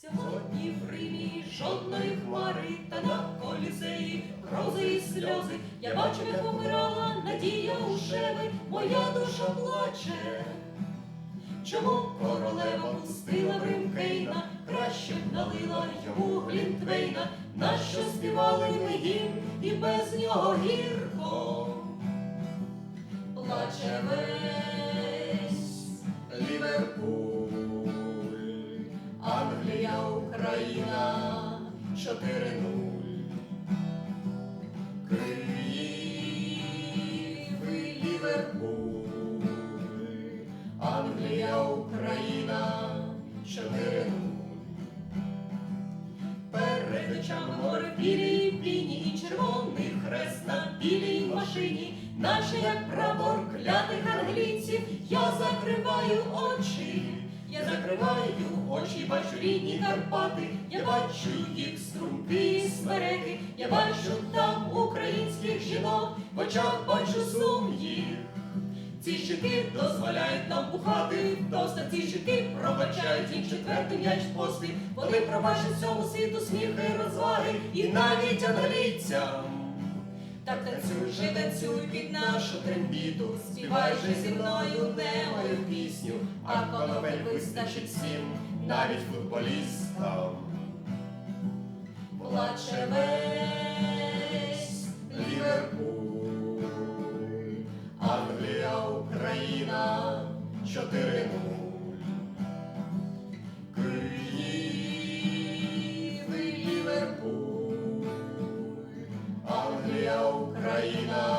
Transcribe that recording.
Сьогодні в Римі жодної хмари, та на колізеї грози і сльози. Я бачу, як помирала надія у шеви, моя душа плаче. Чому королева пустила в Рим Кейна, краще б налила йому Глінтвейна, нащо співали ми гімн, і без нього гірко плаче Перед очами море білі піні і червоний хрест на білій машині, наче як прапор клятих англійців, я закриваю очі, я закриваю очі, бачу рідні Карпати, я бачу їх струмки, смереки, я бачу там українських жінок, в очах бачу сум їх. Ці щити дозволяють нам бухати, вдоста ці щити їм четвертий м'яч поспіль. Вони пробачать цьому світу сміхи розваги, і навіть англійцям. Так танцюй же, танцюй під нашу трембіту, співай же зі мною не мою пісню, а конопель вистачить всім, навіть футболістам. Плаче весь Ліверпуль, Англія, Україна, 4 Maria.